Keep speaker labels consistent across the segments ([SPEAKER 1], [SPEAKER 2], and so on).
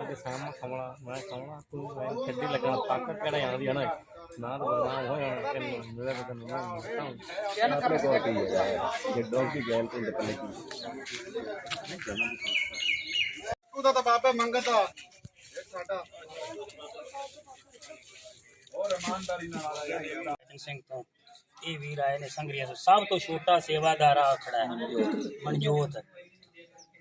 [SPEAKER 1] ਤੇ ਸਾਹਮਣੇ ਖਮਲਾ ਮੈਂ ਖਮਲਾ ਤੂੰ ਮੈਂ ਖੱਡੀ ਲੱਗਣਾ ਪੱਕ ਕਿਹੜਾ ਆਉਂਦੀ ਆ ਨਾ ਨਾ ਤਾਂ ਹੋਇਆ ਕਿ ਮੇਰੇ ਬਦਨ ਨਾ
[SPEAKER 2] ਆਪਣੇ ਕੋਲ ਕੀ ਹੈ ਜੇ ਡੌਂਕੀ ਗੈਲ ਤੋਂ ਨਿਕਲੇ ਕੀ
[SPEAKER 3] ਉਹਦਾ ਤਾਂ ਬਾਬਾ ਮੰਗਦਾ ਸਾਡਾ। ਹੋਰ ਇਮਾਨਦਾਰੀ ਨਾਲ ਆ ਯਾਰ
[SPEAKER 4] ਰਤਨ ਸਿੰਘ ਤੋਂ ਇਹ ਵੀਰ ਆਏ ਨੇ ਸੰਗਰੀਆ ਤੋਂ। ਸਭ ਤੋਂ ਛੋਟਾ ਸੇਵਾਦਾਰ ਆ ਖੜਾ ਹੈ ਮਨਜੋਤ।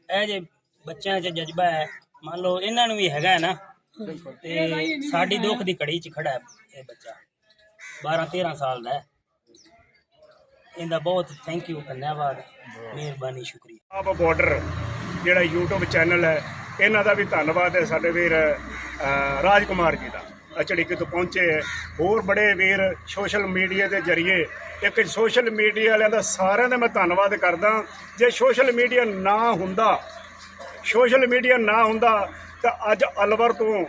[SPEAKER 4] ਇਹ ਜੇ ਬੱਚਿਆਂ 'ਚ ਜਜ਼ਬਾ ਹੈ ਮੰਨ ਲਓ ਇਹਨਾਂ ਨੂੰ ਵੀ ਹੈਗਾ ਹੈ ਨਾ ਤੇ ਸਾਡੀ ਦੁੱਖ ਦੀ ਘੜੀ 'ਚ ਖੜਾ ਹੈ ਇਹ ਬੱਚਾ। 12 13 ਸਾਲ ਦਾ ਹੈ। ਇਹਦਾ ਬਹੁਤ ਥੈਂਕ ਯੂ ਧੰਨਵਾਦ ਮਿਹਰਬਾਨੀ ਸ਼ੁਕਰੀਆ।
[SPEAKER 5] ਆਪ ਬਾਰਡਰ ਜਿਹੜਾ YouTube ਚੈਨਲ ਹੈ ਇਹਨਾਂ ਦਾ ਵੀ ਧੰਨਵਾਦ ਹੈ ਸਾਡੇ ਵੀਰ ਅਹ, ਰਾਜਕੁਮਾਰ ਜੀ ਦਾ। ਅਚੜੀਕੇ ਤੋਂ ਪਹੁੰਚੇ ਹੈ। ਹੋਰ ਬੜੇ ਵੀਰ ਸੋਸ਼ਲ ਮੀਡੀਆ ਦੇ ਜ਼ਰੀਏ ਇੱਕ ਸੋਸ਼ਲ ਮੀਡੀਆ ਵਾਲਿਆਂ ਦਾ ਸਾਰਿਆਂ ਦਾ ਮੈਂ ਧੰਨਵਾਦ ਕਰਦਾ। ਜੇ ਸੋਸ਼ਲ ਮੀਡੀਆ ਨਾ ਹੁੰਦਾ ਸੋਸ਼ਲ ਮੀਡੀਆ ਨਾ ਹੁੰਦਾ ਤਾਂ ਅੱਜ ਅਲਵਰ ਤੋਂ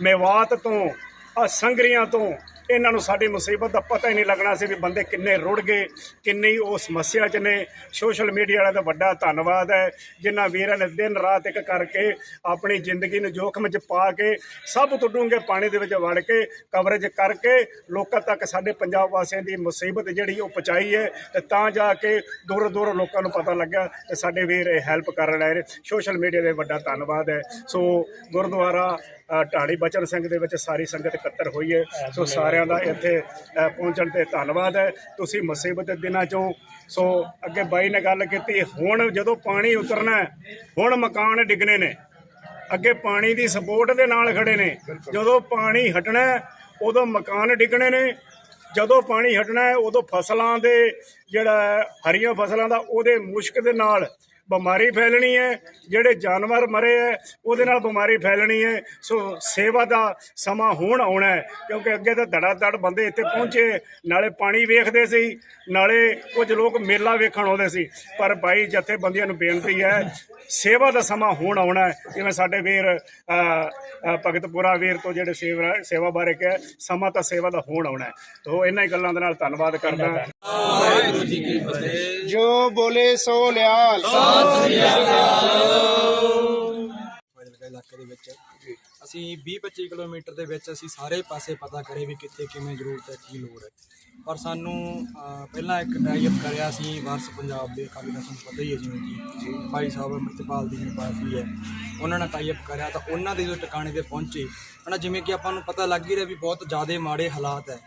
[SPEAKER 5] ਮੇਵਾਤ ਤੋਂ ਆ ਸੰਗਰੀਆਂ ਤੋਂ ਇਹਨਾਂ ਨੂੰ ਸਾਡੀ ਮੁਸੀਬਤ ਦਾ ਪਤਾ ਹੀ ਨਹੀਂ ਲੱਗਣਾ ਸੀ ਵੀ ਬੰਦੇ ਕਿੰਨੇ ਰੁੜ ਗਏ, ਕਿੰਨੀ ਉਹ ਸਮੱਸਿਆ 'ਚ ਨੇ। ਸੋਸ਼ਲ ਮੀਡੀਆ ਵਾਲਿਆਂ ਦਾ ਵੱਡਾ ਧੰਨਵਾਦ ਹੈ। ਜਿਨ੍ਹਾਂ ਵੀਰਾਂ ਨੇ ਦਿਨ ਰਾਤ ਇੱਕ ਕਰਕੇ ਆਪਣੀ ਜ਼ਿੰਦਗੀ ਨੂੰ ਜੋਖਮ 'ਚ ਪਾ ਕੇ ਸਭ ਤੋਂ ਡੂੰਘੇ ਪਾਣੀ ਦੇ ਵਿੱਚ ਵੜ ਕੇ, ਕਵਰੇਜ ਕਰਕੇ ਲੋਕਾਂ ਤੱਕ ਸਾਡੇ ਪੰਜਾਬ ਵਾਸੀਆਂ ਦੀ ਮੁਸੀਬਤ ਜਿਹੜੀ ਉਹ ਪਹੁੰਚਾਈ ਹੈ ਤੇ ਤਾਂ ਜਾ ਕੇ ਦੂਰੋਂ ਦੂਰੋਂ ਲੋਕਾਂ ਨੂੰ ਪਤਾ ਲੱਗਾ ਕਿ ਸਾਡੇ ਵੀਰ ਇਹ ਹੈਲਪ ਕਰ ਰਹੇ ਨੇ। ਸੋਸ਼ਲ ਮੀਡੀਆ ਦੇ ਵੱਡਾ ਧੰਨਵਾਦ ਹੈ। ਸੋ ਗੁਰਦੁਆਰਾ ਢਾਣੀ ਬਚਨ ਸਿੰਘ ਦੇ ਵਿੱਚ ਸਾਰੀ ਸੰਗਤ ਇਕੱਤਰ ਹੋਈ ਹੈ। ਸੋ ਸਾਰਿਆਂ ਦਾ ਇੱਥੇ ਪਹੁੰਚਣ ਤੇ ਧੰਨਵਾਦ ਹੈ। ਤੁਸੀਂ ਮੁਸੀਬਤ ਦੇ ਦਿਨਾਂ ਚੋਂ ਸੋ ਅੱਗੇ ਬਾਈ ਨੇ ਗੱਲ ਕੀਤੀ ਹੁਣ ਜਦੋਂ ਪਾਣੀ ਉਤਰਨਾ ਹੁਣ ਮਕਾਨ ਡਿੱਗਣੇ ਨੇ। ਅੱਗੇ ਪਾਣੀ ਦੀ ਸਪੋਰਟ ਦੇ ਨਾਲ ਖੜੇ ਨੇ। ਜਦੋਂ ਪਾਣੀ ਹਟਣਾ ਉਦੋਂ ਮਕਾਨ ਡਿੱਗਣੇ ਨੇ। ਜਦੋਂ ਪਾਣੀ ਹਟਣਾ ਹੈ ਉਦੋਂ ਫਸਲਾਂ ਦੇ ਜਿਹੜਾ ਹਰੀਆਂ ਫਸਲਾਂ ਦਾ ਉਹਦੇ ਮੁਸ਼ਕ ਦੇ ਨਾਲ ਬਿਮਾਰੀ ਫੈਲਣੀ ਹੈ ਜਿਹੜੇ ਜਾਨਵਰ ਮਰੇ ਹੈ ਉਹਦੇ ਨਾਲ ਬਿਮਾਰੀ ਫੈਲਣੀ ਹੈ। ਸੋ ਸੇਵਾ ਦਾ ਸਮਾਂ ਹੁਣ ਆਉਣਾ ਹੈ ਕਿਉਂਕਿ ਅੱਗੇ ਤਾਂ ਧੜਾ ਧੜ ਬੰਦੇ ਇੱਥੇ ਪਹੁੰਚੇ ਨਾਲੇ ਪਾਣੀ ਵੇਖਦੇ ਸੀ ਨਾਲੇ ਕੁਝ ਲੋਕ ਮੇਲਾ ਵੇਖਣ ਆਉਂਦੇ ਸੀ। ਪਰ ਭਾਈ ਜਥੇਬੰਦੀਆਂ ਨੂੰ ਬੇਨਤੀ ਹੈ ਸੇਵਾ ਦਾ ਸਮਾਂ ਹੁਣ ਆਉਣਾ ਹੈ। ਜਿਵੇਂ ਸਾਡੇ ਵੀਰ ਭਗਤਪੁਰਾ ਵੀਰ ਤੋਂ ਜਿਹੜੇ ਸੇਵਾ ਸੇਵਾ ਬਾਰੇ ਕਿਹਾ ਸਮਾਂ ਤਾਂ ਸੇਵਾ ਦਾ ਹੁਣ ਆਉਣਾ ਹੈ। ਤੋ ਇਹਨਾਂ ਹੀ ਗੱਲਾਂ ਦੇ ਨਾਲ ਧੰਨਵਾਦ ਕਰਦਾ।
[SPEAKER 3] ਜੋ ਬੋਲੇ ਸੋ ਨਿਹਾਲ
[SPEAKER 6] ਫਾਜ਼ਿਲਕਾ ਇਲਾਕੇ ਦੇ ਵਿੱਚ ਅਸੀਂ 20-25 ਕਿਲੋਮੀਟਰ ਦੇ ਵਿੱਚ ਅਸੀਂ ਸਾਰੇ ਪਾਸੇ ਪਤਾ ਕਰੇ ਵੀ ਕਿੱਥੇ ਕਿਵੇਂ ਜ਼ਰੂਰਤ ਹੈ ਕੀ ਲੋੜ ਹੈ। ਪਰ ਸਾਨੂੰ ਅਹ, ਪਹਿਲਾਂ ਇੱਕ ਟਾਈਪ ਕਰਿਆ ਸੀ ਵਾਰਸ ਪੰਜਾਬ ਦੇ ਅਕਾਲੀ ਦਲ ਨੂੰ ਪਤਾ ਹੀ ਹੈ ਜਿਵੇਂ ਕਿ ਭਾਈ ਸਾਹਿਬ ਅਮਰਤਪਾਲ ਦੀ ਵੀ ਪਾਰਟੀ ਹੈ। ਉਹਨਾਂ ਨੇ ਟਾਈਪ ਕਰਿਆ ਤਾਂ ਉਹਨਾਂ ਦੇ ਜੋ ਟਿਕਾਣੇ ਤੇ ਪਹੁੰਚੇ। ਹਨਾ ਜਿਵੇਂ ਕਿ ਆਪਾਂ ਨੂੰ ਪਤਾ ਲੱਗ ਹੀ ਰਿਹਾ ਵੀ ਬਹੁਤ ਜ਼ਿਆਦਾ ਮਾੜੇ ਹਾਲਾਤ ਹੈ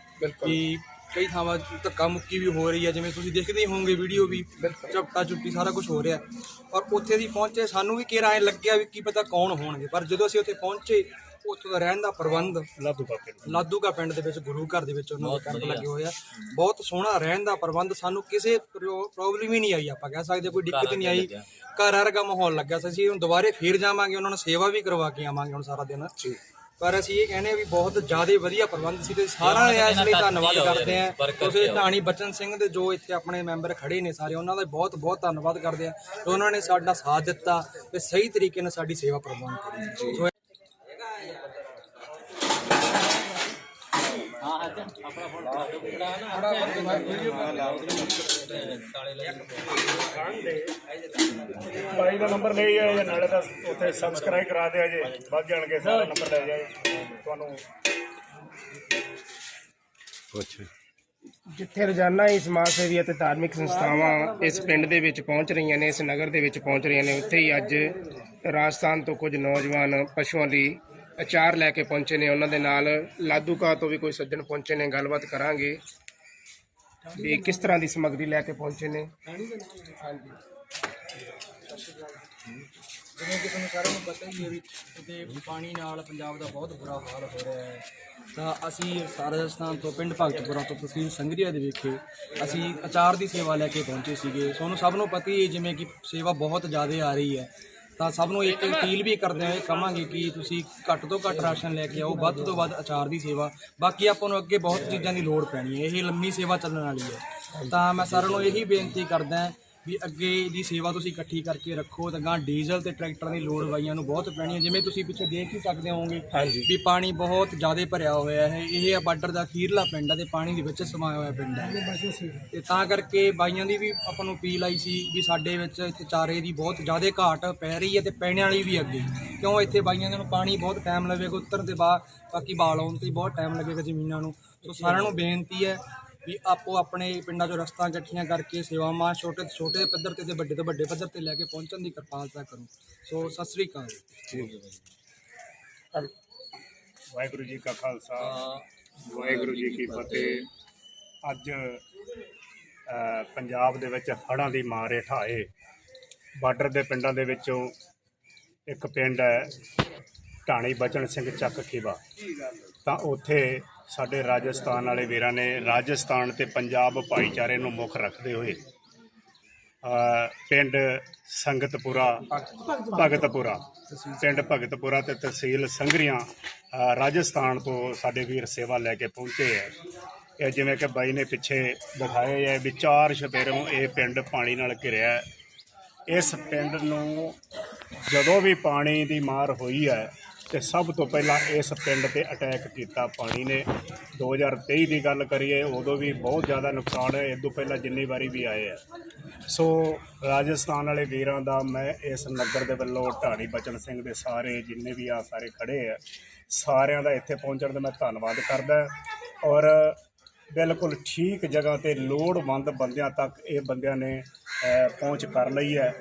[SPEAKER 6] ਕਿ ਕਈ ਥਾਵਾਂ ਧੱਕਾ ਮੁੱਕੀ ਵੀ ਹੋ ਰਹੀ ਹੈ ਜਿਵੇਂ ਤੁਸੀਂ ਦੇਖਦੇ ਹੀ ਹੋਵੋਗੇ ਵੀਡੀਓ ਵੀ ਝਪਟਾ ਚੁੱਪੀ ਸਾਰਾ ਕੁਝ ਹੋ ਰਿਹਾ। ਪਰ ਉੱਥੇ ਦੀ ਪਹੁੰਚੇ ਸਾਨੂੰ ਵੀ ਕਿਹੜਾ ਐ ਲੱਗਿਆ ਵੀ ਕੀ ਪਤਾ ਕੌਣ ਹੋਣਗੇ। ਪਰ ਜਦੋਂ ਅਸੀਂ ਉੱਥੇ ਪਹੁੰਚੇ ਉੱਥੋਂ ਦਾ ਰਹਿਣ ਦਾ ਪ੍ਰਬੰਧ
[SPEAKER 5] ਲਾਧੂ ਪਾਪੇ
[SPEAKER 6] ਲਾਧੂਕਾ ਪਿੰਡ ਦੇ ਵਿੱਚ ਗੁਰੂ ਘਰ ਦੇ ਵਿੱਚ ਉਹਨਾਂ ਦੇ ਕੈਂਪ ਲੱਗੇ ਹੋਏ ਆ। ਬਹੁਤ ਸੋਹਣਾ ਰਹਿਣ ਦਾ ਪ੍ਰਬੰਧ ਸਾਨੂੰ ਕਿਸੇ ਪ੍ਰੋਬਲਮ ਹੀ ਨਹੀਂ ਆਈ ਆਪਾਂ ਕਹਿ ਸਕਦੇ ਕੋਈ ਦਿੱਕਤ ਨਹੀਂ ਆਈ। ਘਰ ਵਰਗਾ ਮਾਹੌਲ ਲੱਗਿਆ। ਸੀ ਅਸੀਂ ਹੁਣ ਦੁਬਾਰੇ ਫੇਰ ਜਾਵਾਂਗੇ ਉਹਨਾਂ ਨੂੰ ਸੇਵਾ ਵੀ ਕਰਵਾ ਕੇ ਆਵਾਂਗੇ ਹੁਣ ਸਾਰਾ ਦਿਨ। ਪਰ ਅਸੀਂ ਇਹ ਕਹਿੰਦੇ ਆ ਵੀ ਬਹੁਤ ਜ਼ਿਆਦਾ ਵਧੀਆ ਪ੍ਰਬੰਧ ਸੀ ਤੇ ਸਾਰਾ ਇਸ ਲਈ ਧੰਨਵਾਦ ਕਰਦੇ ਆ। ਤੁਸੀਂ ਢਾਣੀ ਬਚਨ ਸਿੰਘ ਦੇ ਜੋ ਇੱਥੇ ਆਪਣੇ ਮੈਂਬਰ ਖੜੇ ਨੇ ਸਾਰੇ ਉਹਨਾਂ ਦਾ ਬਹੁਤ ਬਹੁਤ ਧੰਨਵਾਦ ਕਰਦੇ ਆ ਉਹਨਾਂ ਨੇ ਸਾਡਾ ਸਾਥ ਦਿੱਤਾ ਤੇ ਸਹੀ ਤਰੀਕੇ ਨਾਲ ਸਾਡੀ ਸੇਵਾ ਪ੍ਰਬੰਧ ਕਰੀ।
[SPEAKER 5] ਭਾਈ ਦਾ ਨੰਬਰ ਲੈ ਆਏ ਨਾਲੇ ਤਾਂ ਉੱਥੇ ਸਬਸਕ੍ਰਾਈਬ ਕਰਾ ਦਿਆ ਜੇ ਵੱਧ ਜਾਣਗੇ ਸਾਰਾ ਨੰਬਰ ਲੈ ਜਾਏ ਤੁਹਾਨੂੰ
[SPEAKER 7] ਜਿੱਥੇ ਰੋਜ਼ਾਨਾ ਹੀ ਸਮਾਜ ਸੇਵੀ ਅਤੇ ਧਾਰਮਿਕ ਸੰਸਥਾਵਾਂ ਇਸ ਪਿੰਡ ਦੇ ਵਿੱਚ ਪਹੁੰਚ ਰਹੀਆਂ ਨੇ ਇਸ ਨਗਰ ਦੇ ਵਿੱਚ ਪਹੁੰਚ ਰਹੀਆਂ ਨੇ ਉੱਥੇ ਹੀ ਅੱਜ ਰਾਜਸਥਾਨ ਤੋਂ ਕੁਝ ਨੌਜਵਾਨ ਪਸ਼ੂਆਂ ਲਈ ਅਚਾਰ ਲੈ ਕੇ ਪਹੁੰਚੇ ਨੇ, ਉਹਨਾਂ ਦੇ ਨਾਲ ਲਾਦੂਕਾ ਤੋਂ ਵੀ ਕੋਈ ਸੱਜਣ ਪਹੁੰਚੇ ਨੇ, ਗੱਲਬਾਤ ਕਰਾਂਗੇ ਵੀ ਕਿਸ ਤਰ੍ਹਾਂ ਦੀ ਸਮੱਗਰੀ ਲੈ ਕੇ ਪਹੁੰਚੇ ਨੇ। ਹਾਂਜੀ।
[SPEAKER 6] ਜਿਵੇਂ ਕਿ ਤੁਹਾਨੂੰ ਸਾਰਿਆਂ ਨੂੰ ਪਤਾ ਹੀ ਹੈ ਵੀ ਤੇ ਪਾਣੀ ਨਾਲ ਪੰਜਾਬ ਦਾ ਬਹੁਤ ਬੁਰਾ ਹਾਲ ਹੋ ਰਿਹਾ ਹੈ। ਤਾਂ ਅਸੀਂ ਰਾਜਸਥਾਨ ਤੋਂ, ਪਿੰਡ ਭਗਤਪੁਰਾ ਤੋਂ ਤਹਿਸੀਲ ਸੰਗਰੀਆ ਦੇ ਵਿਖੇ। ਅਸੀਂ ਅਚਾਰ ਦੀ ਸੇਵਾ ਲੈ ਕੇ ਪਹੁੰਚੇ ਸੀਗੇ। ਤੁਹਾਨੂੰ ਸਭ ਨੂੰ ਪਤਾ ਹੀ ਹੈ ਜਿਵੇਂ ਕਿ ਸੇਵਾ ਬਹੁਤ ਜ਼ਿਆਦਾ ਆ ਰਹੀ ਹੈ। ਤਾਂ ਸਭ ਨੂੰ ਇੱਕ ਅਪੀਲ ਵੀ ਕਰਦੇ ਹਾਂ ਇਹ ਕਹਾਂਗੇ ਕਿ ਤੁਸੀਂ ਘੱਟ ਤੋਂ ਘੱਟ ਰਾਸ਼ਨ ਲੈ ਕੇ ਆਓ, ਵੱਧ ਤੋਂ ਵੱਧ ਅਚਾਰ ਦੀ ਸੇਵਾ। ਬਾਕੀ ਆਪਾਂ ਨੂੰ ਅੱਗੇ ਬਹੁਤ ਚੀਜ਼ਾਂ ਦੀ ਲੋੜ ਪੈਣੀ ਹੈ, ਇਹ ਲੰਮੀ ਸੇਵਾ ਚੱਲਣ ਵਾਲੀ ਹੈ। ਤਾਂ ਮੈਂ ਸਾਰਿਆਂ ਨੂੰ ਇਹੀ ਬੇਨਤੀ ਕਰਦਾ ਵੀ ਅੱਗੇ ਦੀ ਸੇਵਾ ਤੁਸੀਂ ਇਕੱਠੀ ਕਰਕੇ ਰੱਖੋ ਤਾਂ ਗਾਂ ਡੀਜ਼ਲ ਤੇ ਟਰੈਕਟਰਾਂ ਦੀ ਲੋੜ ਬਾਈਆਂ ਨੂੰ ਬਹੁਤ ਪੈਣੀ ਹੈ। ਜਿਵੇਂ ਤੁਸੀਂ ਪਿੱਛੇ ਦੇਖ ਹੀ ਸਕਦੇ ਹੋਵੋਗੇ
[SPEAKER 7] ਹਾਂਜੀ।
[SPEAKER 6] ਵੀ ਪਾਣੀ ਬਹੁਤ ਜ਼ਿਆਦਾ ਭਰਿਆ ਹੋਇਆ ਹੈ। ਇਹ ਆ ਬਾਰਡਰ ਦਾ ਅਖੀਰਲਾ ਪਿੰਡ ਹੈ ਤੇ ਪਾਣੀ ਦੇ ਵਿੱਚ ਸਮਾਇਆ ਹੋਇਆ ਪਿੰਡ ਹੈ। ਤੇ ਤਾਂ ਕਰਕੇ ਬਾਈਆਂ ਦੀ ਵੀ ਆਪਾਂ ਨੂੰ ਅਪੀਲ ਆਈ ਸੀ ਵੀ ਸਾਡੇ ਵਿੱਚ ਇੱਥੇ ਚਾਰੇ ਦੀ ਬਹੁਤ ਜ਼ਿਆਦਾ ਘਾਟ ਪੈ ਰਹੀ ਹੈ ਤੇ ਪੈਣ ਵਾਲੀ ਵੀ ਅੱਗੇ। ਕਿਉਂ ਇੱਥੇ ਬਾਈਆਂ ਦੇ ਨੂੰ ਪਾਣੀ ਬਹੁਤ ਟਾਈਮ ਲੱਗੇਗਾ ਉਤਰਨ ਦੇ ਬਾਅਦ ਬਾਕੀ ਬਾਲ ਆਉਣ ਤੇ ਬਹੁਤ ਟਾਈਮ ਲੱਗੇਗਾ ਜ਼ਮੀਨਾਂ ਨੂੰ। ਸੋ ਸਾਰਿਆਂ ਨੂੰ ਬੇਨਤੀ ਹੈ ਵੀ ਆਪੋ ਆਪਣੇ ਪਿੰਡਾਂ 'ਚੋਂ ਰਸਤਾਂ ਇਕੱਠੀਆਂ ਕਰਕੇ ਸੇਵਾਵਾਂ ਛੋਟੇ ਛੋਟੇ ਪੱਧਰ ਤੇ ਤੇ ਵੱਡੇ ਤੋਂ ਵੱਡੇ ਪੱਧਰ ਤੇ ਲੈ ਕੇ ਪਹੁੰਚਣ ਦੀ ਕਿਰਪਾਲਤਾ ਕਰੋ। ਸੋ ਸਤਿ ਸ੍ਰੀ ਅਕਾਲ
[SPEAKER 5] ਵਾਹਿਗੁਰੂ ਜੀ ਕਾ ਖਾਲਸਾ ਵਾਹਿਗੁਰੂ ਜੀ ਕੀ ਫਤਿਹ। ਅੱਜ ਪੰਜਾਬ ਦੇ ਵਿੱਚ ਹੜ੍ਹਾਂ ਦੀ ਮਾਰ ਹੇਠ ਆਏ। ਬਾਰਡਰ ਦੇ ਪਿੰਡਾਂ ਦੇ ਵਿੱਚੋਂ ਇੱਕ ਪਿੰਡ ਹੈ ਢਾਣੀ ਬਚਨ ਸਿੰਘ ਚੱਕ ਖੀਵਾ। ਤਾਂ ਉੱਥੇ ਸਾਡੇ ਰਾਜਸਥਾਨ ਵਾਲੇ ਵੀਰਾਂ ਨੇ ਰਾਜਸਥਾਨ ਤੇ ਪੰਜਾਬ ਭਾਈਚਾਰੇ ਨੂੰ ਮੁੱਖ ਰੱਖਦੇ ਹੋਏ ਪਿੰਡ ਸੰਗਤਪੁਰਾ, ਭਗਤਪੁਰਾ, ਪਿੰਡ ਭਗਤਪੁਰਾ ਤੇ ਤਹਿਸੀਲ ਸੰਗਰੀਆਂ ਰਾਜਸਥਾਨ ਤੋਂ ਸਾਡੇ ਵੀਰ ਸੇਵਾ ਲੈ ਕੇ ਪਹੁੰਚੇ ਹੈ ਇਹ ਜਿਵੇਂ ਕਿ ਬਾਈ ਨੇ ਪਿੱਛੇ ਦਿਖਾਏ ਹੈ ਵੀ ਚਾਰ ਛਪੇਰੋਂ ਇਹ ਪਿੰਡ ਪਾਣੀ ਨਾਲ ਘਿਰਿਆ। ਹੈ ਇਸ ਪਿੰਡ ਨੂੰ ਜਦੋਂ ਵੀ ਪਾਣੀ ਦੀ ਮਾਰ ਹੋਈ ਹੈ ਤੇ ਸਭ ਤੋਂ ਪਹਿਲਾਂ ਇਸ ਪਿੰਡ ਤੇ ਅਟੈਕ ਕੀਤਾ ਪਾਣੀ ਨੇ। 2023 ਦੀ ਗੱਲ ਕਰੀਏ, ਉਦੋਂ ਵੀ ਬਹੁਤ ਜ਼ਿਆਦਾ ਨੁਕਸਾਨ ਹੈ ਇਸ ਤੋਂ ਪਹਿਲਾਂ ਜਿੰਨੀ ਵਾਰੀ ਵੀ ਆਏ ਆ। ਸੋ ਰਾਜਸਥਾਨ ਵਾਲੇ ਵੀਰਾਂ ਦਾ ਮੈਂ ਇਸ ਨਗਰ ਦੇ ਵੱਲੋਂ ਢਾਣੀ ਬਚਨ ਸਿੰਘ ਦੇ ਸਾਰੇ ਜਿੰਨੇ ਵੀ ਆ ਸਾਰੇ ਖੜੇ ਆ, ਸਾਰਿਆਂ ਦਾ ਇੱਥੇ ਪਹੁੰਚਣ ਦਾ ਮੈਂ ਧੰਨਵਾਦ ਕਰਦਾ। ਔਰ ਬਿਲਕੁਲ ਠੀਕ ਜਗ੍ਹਾ ਤੇ ਲੋੜਵੰਦ ਬੰਦਿਆਂ ਤੱਕ ਇਹ ਬੰਦਿਆਂ ਨੇ ਪਹੁੰਚ ਕਰ ਲਈ ਹੈ।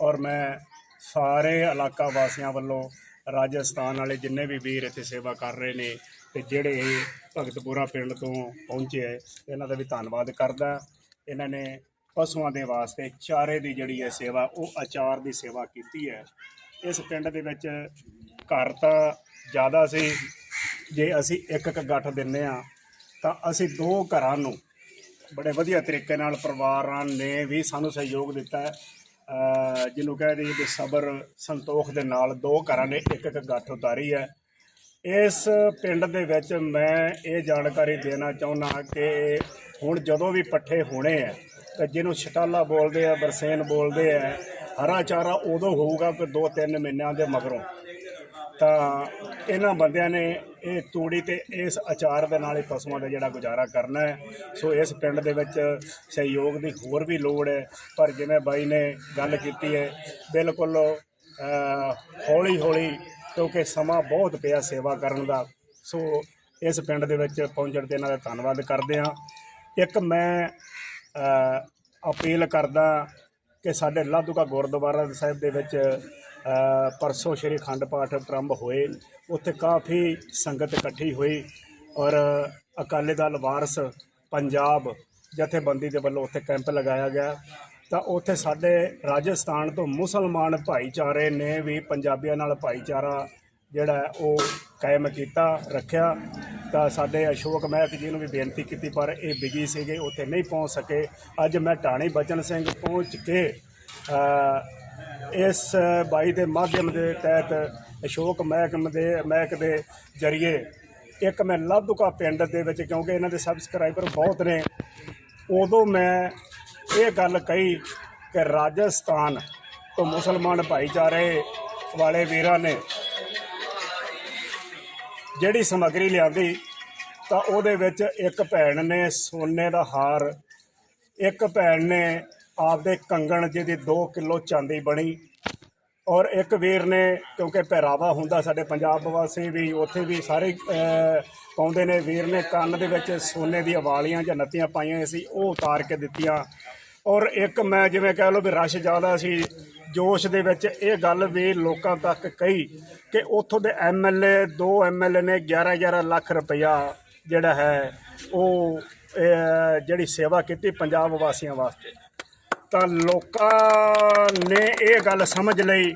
[SPEAKER 5] ਔਰ ਮੈਂ ਸਾਰੇ ਇਲਾਕਾ ਵਾਸੀਆਂ ਵੱਲੋਂ ਰਾਜਸਥਾਨ ਵਾਲੇ ਜਿੰਨੇ ਵੀ ਵੀਰ ਇੱਥੇ ਸੇਵਾ ਕਰ ਰਹੇ ਨੇ ਤੇ ਜਿਹੜੇ ਇਹ ਭਗਤਪੁਰਾ ਪਿੰਡ ਤੋਂ ਪਹੁੰਚੇ ਹੈ ਇਹਨਾਂ ਦਾ ਵੀ ਧੰਨਵਾਦ ਕਰਦਾ। ਇਹਨਾਂ ਨੇ ਪਸ਼ੂਆਂ ਦੇ ਵਾਸਤੇ ਚਾਰੇ ਦੀ ਜਿਹੜੀ ਹੈ ਸੇਵਾ, ਉਹ ਅਚਾਰ ਦੀ ਸੇਵਾ ਕੀਤੀ ਹੈ। ਇਸ ਪਿੰਡ ਦੇ ਵਿੱਚ ਘਰ ਤਾਂ ਜ਼ਿਆਦਾ ਸੀ। ਜੇ ਅਸੀਂ ਇੱਕ ਇੱਕ ਗੱਠ ਦਿੰਨੇ ਆ, ਤਾਂ ਅਸੀਂ ਦੋ ਘਰਾਂ ਨੂੰ ਬੜੇ ਵਧੀਆ ਤਰੀਕੇ ਨਾਲ ਪਰਿਵਾਰਾਂ ਨੇ ਵੀ ਸਾਨੂੰ ਸਹਿਯੋਗ ਦਿੱਤਾ ਜਿਹਨੂੰ ਕਹਿ ਦਈਏ ਕਿ ਸਬਰ ਸੰਤੋਖ ਦੇ ਨਾਲ ਦੋ ਘਰਾਂ ਨੇ, ਇੱਕ ਇੱਕ ਗੱਠ ਉਤਾਰੀ ਹੈ। ਇਸ ਪਿੰਡ ਦੇ ਵਿੱਚ ਮੈਂ ਇਹ ਜਾਣਕਾਰੀ ਦੇਣਾ ਚਾਹੁੰਦਾ ਕਿ ਹੁਣ ਜਦੋਂ ਵੀ ਪੱਠੇ ਹੋਣੇ ਆ, ਤੇ ਜਿਹਨੂੰ ਛਟਾਲਾ ਬੋਲਦੇ ਆ, ਬਰਸੇਨ ਬੋਲਦੇ ਆ, ਹਰਾ ਚਾਰਾ ਉਦੋਂ ਹੋਊਗਾ ਕਿ 2-3 ਮਹੀਨਿਆਂ ਦੇ ਮਗਰੋਂ। ਤਾਂ ਇਹਨਾਂ ਬੰਦਿਆਂ ਨੇ ਇਹ ਤੂੜੀ ਤੇ ਇਸ ਅਚਾਰ ਦੇ ਨਾਲ ਹੀ ਪਸ਼ੂਆਂ ਦਾ ਜਿਹੜਾ ਗੁਜ਼ਾਰਾ ਕਰਨਾ ਹੈ। ਸੋ ਇਸ ਪਿੰਡ ਦੇ ਵਿੱਚ ਸਹਿਯੋਗ ਦੀ ਹੋਰ ਵੀ ਲੋੜ ਹੈ। ਪਰ ਜਿਵੇਂ ਬਾਈ ਨੇ ਗੱਲ ਕੀਤੀ ਹੈ, ਬਿਲਕੁਲ ਹੌਲੀ ਹੌਲੀ ਕਿਉਂਕਿ ਸਮਾਂ ਬਹੁਤ ਪਿਆ ਸੇਵਾ ਕਰਨ ਦਾ। ਸੋ ਇਸ ਪਿੰਡ ਦੇ ਵਿੱਚ ਪਹੁੰਚਣ ਤੇ ਇਹਨਾਂ ਦਾ ਧੰਨਵਾਦ ਕਰਦੇ ਹਾਂ। ਇੱਕ ਮੈਂ ਅਪੀਲ ਕਰਦਾ ਕਿ ਸਾਡੇ ਲਾਧੂਕਾ ਗੁਰਦੁਆਰਾ ਸਾਹਿਬ ਦੇ ਵਿੱਚ ਪਰਸੋਂ ਸ਼੍ਰੀ ਅਖੰਡ ਪਾਠ ਪ੍ਰਾਰੰਭ ਹੋਏ, ਉੱਥੇ ਕਾਫੀ ਸੰਗਤ ਇਕੱਠੀ ਹੋਈ ਔਰ ਅਕਾਲੀ ਦਲ ਵਾਰਸ ਪੰਜਾਬ ਜਥੇਬੰਦੀ ਦੇ ਵੱਲੋਂ ਉੱਥੇ ਕੈਂਪ ਲਗਾਇਆ ਗਿਆ। ਤਾਂ ਉੱਥੇ ਸਾਡੇ ਰਾਜਸਥਾਨ ਤੋਂ ਮੁਸਲਮਾਨ ਭਾਈਚਾਰੇ ਨੇ ਵੀ ਪੰਜਾਬੀਆਂ ਨਾਲ ਭਾਈਚਾਰਾ ਜਿਹੜਾ ਉਹ ਕਾਇਮ ਕੀਤਾ, ਰੱਖਿਆ। ਤਾਂ ਸਾਡੇ ਅਸ਼ੋਕ ਮਹਿਕ ਜੀ ਨੂੰ ਵੀ ਬੇਨਤੀ ਕੀਤੀ, ਪਰ ਇਹ ਬਿਜ਼ੀ ਸੀਗੇ, ਉੱਥੇ ਨਹੀਂ ਪਹੁੰਚ ਸਕੇ। ਅੱਜ ਮੈਂ ਢਾਣੀ ਬਚਨ ਸਿੰਘ ਪਹੁੰਚ ਕੇ ਇਸ ਬਾਈ ਦੇ ਮਾਧਿਅਮ ਦੇ ਤਹਿਤ ਅਸ਼ੋਕ ਮਹਿਕਮ ਦੇ, ਮਹਿਕ ਦੇ ਜਰੀਏ ਇੱਕ ਮੈਂ ਲਾਧੂਕਾ ਪਿੰਡ ਦੇ ਵਿੱਚ, ਕਿਉਂਕਿ ਇਹਨਾਂ ਦੇ ਸਬਸਕ੍ਰਾਈਬਰ ਬਹੁਤ ਨੇ, ਉਦੋਂ ਮੈਂ ਇਹ ਗੱਲ ਕਹੀ ਕਿ ਰਾਜਸਥਾਨ ਤੋਂ ਮੁਸਲਮਾਨ ਭਾਈਚਾਰੇ ਵਾਲੇ ਵੀਰਾਂ ਨੇ ਜਿਹੜੀ ਸਮੱਗਰੀ ਲਿਆਂਦੀ, ਤਾਂ ਉਹਦੇ ਵਿੱਚ ਇੱਕ ਭੈਣ ਨੇ ਸੋਨੇ ਦਾ ਹਾਰ, ਇੱਕ ਭੈਣ ਨੇ ਆਪਦੇ ਕੰਗਣ ਜਿਹਦੀ 2 ਕਿਲੋ ਚਾਂਦੀ ਬਣੀ ਔਰ ਇੱਕ ਵੀਰ ਨੇ ਕਿਉਂਕਿ ਪਹਿਰਾਵਾ ਹੁੰਦਾ ਸਾਡੇ ਪੰਜਾਬ ਵਾਸੀ ਵੀ ਉੱਥੇ ਵੀ ਸਾਰੇ ਅਹ, ਪਾਉਂਦੇ ਨੇ। ਵੀਰ ਨੇ ਕੰਨ ਦੇ ਵਿੱਚ ਸੋਨੇ ਦੀਆਂ ਵਾਲੀਆਂ ਜਾਂ ਨੱਤੀਆਂ ਪਾਈਆਂ ਸੀ ਉਹ ਉਤਾਰ ਕੇ ਦਿੱਤੀਆਂ। ਔਰ ਇੱਕ ਮੈਂ ਜਿਵੇਂ ਕਹਿ ਲਓ ਵੀ ਰਸ਼ ਜ਼ਿਆਦਾ ਸੀ ਜੋਸ਼ ਦੇ ਵਿੱਚ ਇਹ ਗੱਲ ਵੀ ਲੋਕਾਂ ਤੱਕ ਕਹੀ ਕਿ ਉੱਥੋਂ ਦੇ ਐਮਐਲਏ ਦੋ ਐਮਐਲਏ ਨੇ 11 11 ਲੱਖ ਰੁਪਇਆ ਜਿਹੜਾ ਹੈ ਉਹ ਜਿਹੜੀ ਸੇਵਾ ਕੀਤੀ ਪੰਜਾਬ ਵਾਸੀਆਂ ਵਾਸਤੇ। ਤਾਂ ਲੋਕਾਂ ਨੇ ਇਹ ਗੱਲ ਸਮਝ ਲਈ।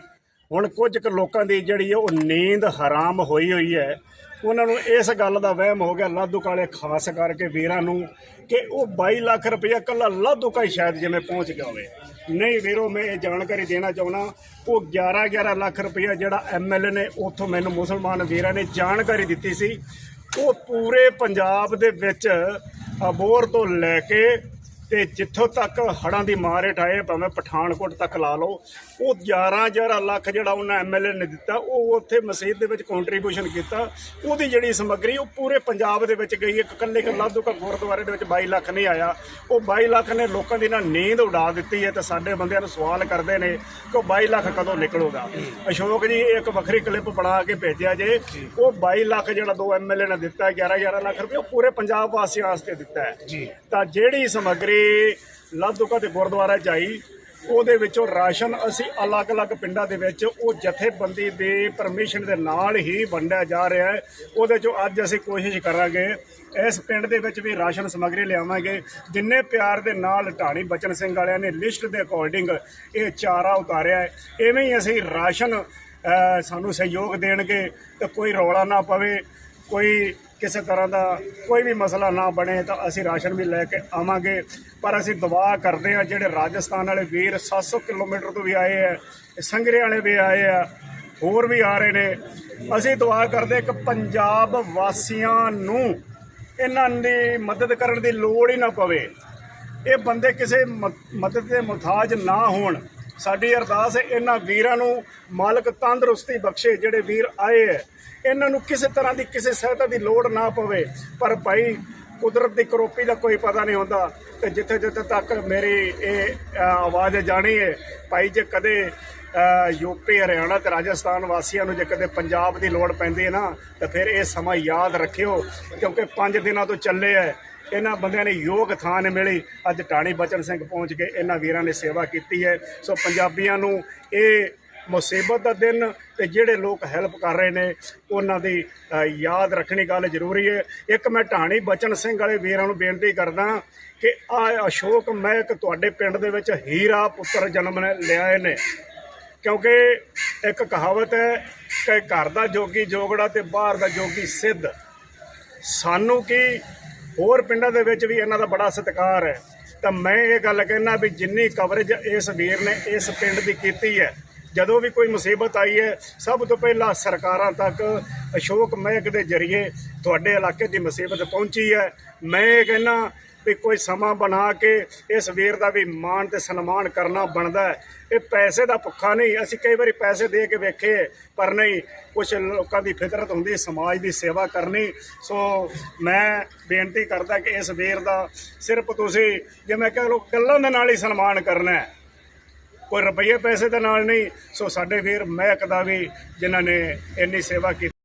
[SPEAKER 5] ਹੁਣ ਕੁਝ ਕੁ ਲੋਕਾਂ ਦੀ ਜਿਹੜੀ ਹੈ ਉਹ ਨੀਂਦ ਹਰਾਮ ਹੋਈ ਹੋਈ ਹੈ। ਉਹਨਾਂ ਨੂੰ ਇਸ ਗੱਲ ਦਾ ਵਹਿਮ ਹੋ ਗਿਆ ਲਾਧੂ ਕਾਲੇ ਖਾਸ ਕਰਕੇ ਵੀਰਾਂ ਨੂੰ ਕਿ ਉਹ 22 ਲੱਖ ਰੁਪਇਆ ਕੱਲਾ ਲਾਧੂ ਕਾ ਸ਼ਾਇਦ ਜਿਵੇਂ ਪਹੁੰਚ ਗਿਆ ਹੋਵੇ। ਨਹੀਂ ਵੀਰੋ, ਮੈਂ ਇਹ ਜਾਣਕਾਰੀ ਦੇਣਾ ਚਾਹੁੰਦਾ, ਉਹ 11 11 ਲੱਖ ਰੁਪਇਆ ਜਿਹੜਾ ਐਮਐਲਏ ਨੇ ਉੱਥੋਂ ਮੈਨੂੰ ਮੁਸਲਮਾਨ ਵੀਰਾਂ ਨੇ ਜਾਣਕਾਰੀ ਦਿੱਤੀ ਸੀ। ਉਹ ਪੂਰੇ ਪੰਜਾਬ ਦੇ ਵਿੱਚ ਅਬੋਰ ਤੋਂ ਲੈ ਕੇ ਤੇ ਜਿੱਥੋਂ ਤੱਕ ਹੜਾਂ ਦੀ ਮਾਰ ਹਟਾਏ ਭਾਵੇਂ ਪਠਾਨਕੋਟ ਤੱਕ ਲਾ ਲਓ ਉਹ 11 11 ਲੱਖ ਜਿਹੜਾ ਉਹਨਾਂ ਐਮਐਲਏ ਨੇ ਦਿੱਤਾ ਉਹ ਉੱਥੇ ਮਸਜਿਦ ਦੇ ਵਿੱਚ ਕੰਟਰੀਬਿਊਸ਼ਨ ਕੀਤਾ। ਉਹਦੀ ਜਿਹੜੀ ਸਮੱਗਰੀ ਉਹ ਪੂਰੇ ਪੰਜਾਬ ਦੇ ਵਿੱਚ ਗਈ ਇੱਕ ਇਕੱਲੇ ਇੱਕ ਲਾਧੂਕਾ ਗੁਰਦੁਆਰੇ ਦੇ ਵਿੱਚ 22 ਲੱਖ ਨਹੀਂ ਆਇਆ। ਉਹ 22 ਲੱਖ ਨੇ ਲੋਕਾਂ ਦੀ ਨਾ ਨੀਂਦ ਉਡਾ ਦਿੱਤੀ ਹੈ ਤੇ ਸਾਡੇ ਬੰਦਿਆਂ ਨੂੰ ਸਵਾਲ ਕਰਦੇ ਨੇ ਕਿ ਉਹ 22 ਲੱਖ ਕਦੋਂ ਨਿਕਲੂਗਾ। ਅਸ਼ੋਕ ਜੀ ਇੱਕ ਵੱਖਰੀ ਕਲਿੱਪ ਬਣਾ ਕੇ ਭੇਜਿਆ ਜੇ। ਉਹ 22 ਲੱਖ ਜਿਹੜਾ ਦੋ ਐਮਐਲਏ ਨੇ ਦਿੱਤਾ 11 11 ਲੱਖ ਰੁਪਏ ਉਹ ਪੂਰੇ ਪੰਜਾਬ ਵਾਸੀਆਂ ਵਾਸਤੇ ਦਿੱਤਾ ਹੈ।
[SPEAKER 7] ਜੀ।
[SPEAKER 5] ਤਾਂ ਜਿਹੜੀ ਸਮੱਗਰੀ ਲਾਧੂਕਾ ਤੇ ਗੁਰਦੁਆਰਾ ਚ ਆਈ ਉਹਦੇ ਵਿੱਚੋਂ ਰਾਸ਼ਨ ਅਸੀਂ ਅਲੱਗ-ਅਲੱਗ ਪਿੰਡਾਂ ਦੇ ਵਿੱਚ ਉਹ ਜਥੇਬੰਦੀ ਦੇ ਪਰਮਿਸ਼ਨ ਦੇ ਨਾਲ ਹੀ ਵੰਡਿਆ ਜਾ ਰਿਹਾ ਹੈ। ਉਹਦੇ ਚੋਂ ਅੱਜ ਅਸੀਂ ਕੋਸ਼ਿਸ਼ ਕਰਾਂਗੇ, ਇਸ ਪਿੰਡ ਦੇ ਵਿੱਚ ਵੀ ਰਾਸ਼ਨ ਸਮੱਗਰੀ ਲਿਆਵਾਂਗੇ। ਜਿੰਨੇ ਪਿਆਰ ਦੇ ਨਾਲ ਢਾਣੀ ਬਚਨ ਸਿੰਘ ਵਾਲਿਆਂ ਨੇ ਲਿਸਟ ਦੇ ਅਕੋਰਡਿੰਗ ਇਹ ਚਾਰਾ ਉਤਾਰਿਆ ਹੈ। ਐਵੇਂ ਹੀ ਅਸੀਂ ਰਾਸ਼ਨ ਸਾਨੂੰ ਸਹਿਯੋਗ ਦੇਣਗੇ ਤੇ ਕੋਈ ਰੌਲਾ ਨਾ ਪਵੇ, ਕੋਈ ਕਿਸੇ ਤਰ੍ਹਾਂ ਦਾ ਕੋਈ ਵੀ ਮਸਲਾ ਨਾ ਬਣੇ ਤਾਂ ਅਸੀਂ ਰਾਸ਼ਨ ਵੀ ਲੈ ਕੇ ਆਵਾਂਗੇ। ਪਰ ਅਸੀਂ ਦੁਆ ਕਰਦੇ ਹਾਂ, ਜਿਹੜੇ ਰਾਜਸਥਾਨ ਵਾਲੇ ਵੀਰ 700 ਕਿਲੋਮੀਟਰ ਤੋਂ ਵੀ ਆਏ ਆ, ਸੰਗਰੇ ਵਾਲੇ ਵੀ ਆਏ ਆ, ਹੋਰ ਵੀ ਆ ਰਹੇ ਨੇ, ਅਸੀਂ ਦੁਆ ਕਰਦੇ ਕਿ ਪੰਜਾਬ ਵਾਸੀਆਂ ਨੂੰ ਇਹਨਾਂ ਦੀ ਮਦਦ ਕਰਨ ਦੀ ਲੋੜ ਹੀ ਨਾ ਪਵੇ। ਇਹ ਬੰਦੇ ਕਿਸੇ ਮ- ਮਦਦ ਦੇ ਮੁਤਾਜ ਨਾ ਹੋਣ। ਸਾਡੀ ਅਰਦਾਸ ਹੈ ਇਹਨਾਂ ਵੀਰਾਂ ਨੂੰ ਮਾਲਕ ਤੰਦਰੁਸਤੀ ਬਖਸ਼ੇ ਜਿਹੜੇ ਵੀਰ ਆਏ ਹੈ। ਇਹਨਾਂ ਨੂੰ ਕਿਸੇ ਤਰ੍ਹਾਂ ਦੀ ਕਿਸੇ ਸਹਾਇਤਾ ਦੀ ਲੋੜ ਨਾ ਪਵੇ। ਪਰ ਭਾਈ ਕੁਦਰਤ ਦੀ ਕਰੋਪੀ ਦਾ ਕੋਈ ਪਤਾ ਨਹੀਂ ਹੁੰਦਾ ਤੇ ਜਿੱਥੇ ਜਿੱਥੇ ਤੱਕ ਮੇਰੀ ਇਹ ਆਵਾਜ਼ ਜਾਣੀ ਹੈ ਭਾਈ ਜੇ ਕਦੇ ਅ, ਯੂਪੀ ਹਰਿਆਣਾ ਤੇ ਰਾਜਸਥਾਨ ਵਾਸੀਆਂ ਨੂੰ ਜੇ ਕਦੇ ਪੰਜਾਬ ਦੀ ਲੋੜ ਪੈਂਦੀ ਹੈ ਨਾ ਤਾਂ ਫਿਰ ਇਹ ਸਮਾਂ ਯਾਦ ਰੱਖਿਓ ਕਿਉਂਕਿ 5 ਦਿਨਾਂ ਤੋਂ ਚੱਲੇ ਹੈ। ਇਹਨਾਂ ਬੰਦਿਆਂ ਨੇ ਯੋਗ ਥਾਂ ਨੇ ਮਿਲੀ। ਅੱਜ ਟਾਣੀ ਬਚਨ ਸਿੰਘ ਪਹੁੰਚ ਕੇ ਇਹਨਾਂ ਵੀਰਾਂ ਨੇ ਸੇਵਾ ਕੀਤੀ ਹੈ। ਸੋ ਪੰਜਾਬੀਆਂ ਨੂੰ ਇਹ ਮੁਸੀਬਤ ਦਾ ਦਿਨ ਤੇ ਜਿਹੜੇ ਲੋਕ ਹੈਲਪ ਕਰ ਰਹੇ ਨੇ, ਉਹਨਾਂ ਦੀ ਯਾਦ ਰੱਖਣੀ ਗੱਲ ਜ਼ਰੂਰੀ ਹੈ। ਇੱਕ ਮੈਂ ਢਾਣੀ ਬਚਨ ਸਿੰਘ ਵਾਲੇ ਵੀਰਾਂ ਨੂੰ ਬੇਨਤੀ ਕਰਦਾ ਕਿ ਆ ਅਸ਼ੋਕ ਮਹਿਕ ਤੁਹਾਡੇ ਪਿੰਡ ਦੇ ਵਿੱਚ ਹੀਰਾ ਪੁੱਤਰ ਜਨਮ ਨੇ, ਲਿਆਏ ਨੇ। ਕਿਉਂਕਿ ਇੱਕ ਕਹਾਵਤ ਹੈ ਕਿ ਘਰ ਦਾ ਜੋਗੀ ਜੋਗੜਾ ਤੇ ਬਾਹਰ ਦਾ ਜੋਗੀ ਸਿੱਧ। ਸਾਨੂੰ ਕੀ ਹੋਰ ਪਿੰਡਾਂ ਦੇ ਵਿੱਚ ਵੀ ਇਹਨਾਂ ਦਾ ਬੜਾ ਸਤਿਕਾਰ ਹੈ। ਤਾਂ ਮੈਂ ਇਹ ਗੱਲ ਕਹਿਣਾ ਵੀ ਜਿੰਨੀ ਕਵਰੇਜ ਇਸ ਵੀਰ ਨੇ ਇਸ ਪਿੰਡ ਦੀ ਕੀਤੀ ਹੈ, ਜਦੋਂ ਵੀ ਕੋਈ ਮੁਸੀਬਤ ਆਈ ਹੈ, ਸਭ ਤੋਂ ਪਹਿਲਾਂ ਸਰਕਾਰਾਂ ਤੱਕ ਅਸ਼ੋਕ ਮਹਿਕ ਦੇ ਜ਼ਰੀਏ ਤੁਹਾਡੇ ਇਲਾਕੇ ਦੀ ਮੁਸੀਬਤ ਪਹੁੰਚੀ ਹੈ। ਮੈਂ ਇਹ ਕਹਿਣਾ ਵੀ ਕੋਈ ਸਮਾਂ ਬਣਾ ਕੇ ਇਸ ਵੀਰ ਦਾ ਵੀ ਮਾਣ ਤੇ ਸਨਮਾਨ ਕਰਨਾ ਬਣਦਾ ਹੈ। ਇਹ ਪੈਸੇ ਦਾ ਭੁੱਖਾ ਨਹੀਂ, ਅਸੀਂ ਕਈ ਵਾਰੀ ਪੈਸੇ ਦੇ ਕੇ ਵੇਖੇ, ਪਰ ਨਹੀਂ ਕੁਝ ਲੋਕਾਂ ਦੀ ਫਿਤਰਤ ਹੁੰਦੀ ਸਮਾਜ ਦੀ ਸੇਵਾ ਕਰਨੀ। ਸੋ ਮੈਂ ਬੇਨਤੀ ਕਰਦਾ ਕਿ ਇਸ ਵੀਰ ਦਾ ਸਿਰਫ ਤੁਸੀਂ ਜਿਵੇਂ ਕਹ ਲੋ ਗੱਲਾਂ ਦੇ ਨਾਲ ਹੀ ਸਨਮਾਨ ਕਰਨਾ ਹੈ। ਕੋਈ ਰੁਪਈਏ ਪੈਸੇ ਦੇ ਨਾਲ ਨਹੀਂ, ਸੋ ਸਾਡੇ ਵੀਰ ਮਹਿਕ ਦਾ ਵੀ, ਜਿਨ੍ਹਾਂ ਨੇ ਇੰਨੀ ਸੇਵਾ ਕੀਤੀ